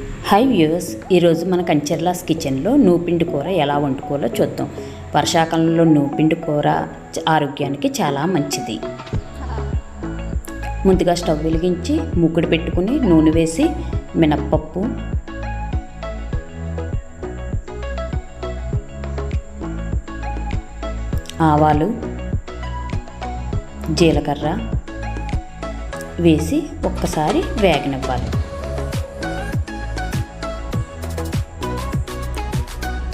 Hi views ఈరోజు మన కంచెర్లాస్ కిచెన్లో నూపిండి కూర ఎలా వండుకోవాలో చూద్దాం. వర్షాకాలంలో నూపిండి కూర ఆరోగ్యానికి చాలా మంచిది. ముందుగా స్టవ్ వెలిగించి ముక్కుడు పెట్టుకుని నూనె వేసి మినప్పప్పు ఆవాలు జీలకర్ర వేసి ఒక్కసారి వేగనివ్వాలి.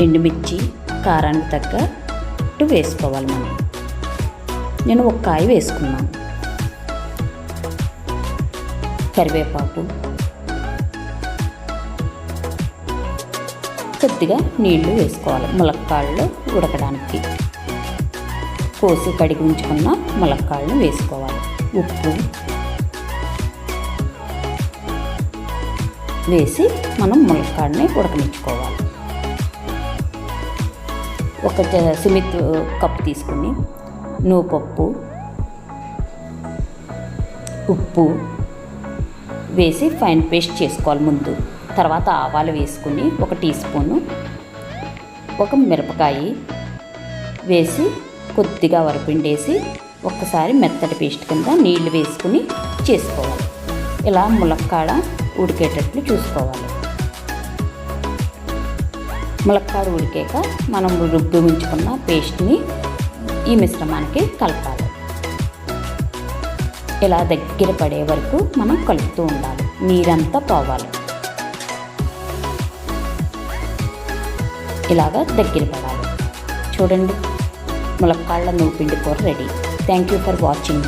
ఎండుమిర్చి కారానికి తగ్గట్టు వేసుకోవాలి మనం. నేను ఒక కాయ వేసుకున్నాను. కరివేపాకు. కొద్దిగా నీళ్ళు వేసుకోవాలి ములక్కాళ్ళు ఉడకడానికి. కోసి కడిగి ఉంచుకున్న ములక్కాళ్ళు వేసుకోవాలి. ఉప్పు వేసి మనం ములక్కాడని ఉడకనిచ్చుకోవాలి. ఒక సిమిత్ కప్పు తీసుకుని నూపప్పు ఉప్పు వేసి ఫైన్ పేస్ట్ చేసుకోవాలి ముందు. తర్వాత ఆవాలు వేసుకుని ఒక టీ స్పూను ఒక మిరపకాయ వేసి కొద్దిగా వరపిండేసి ఒక్కసారి మెత్తటి పేస్ట్ కింద నీళ్ళు వేసుకుని చేసుకోవాలి. ఇలా ములక్కాడ ఉడికేటట్లు చూసుకోవాలి. ములక్కాడు ఉడికాక మనం రుబ్బి ఉంచుకున్న పేస్ట్ని ఈ మిశ్రమానికి కలపాలి. ఇలా దగ్గర పడే వరకు మనం కలుపుతూ ఉండాలి. నీరంతా పోవాలి. ఇలాగా దగ్గర పడాలి. చూడండి ములక్కాళ్ళ నూపిండి కూర ready. Thank you for watching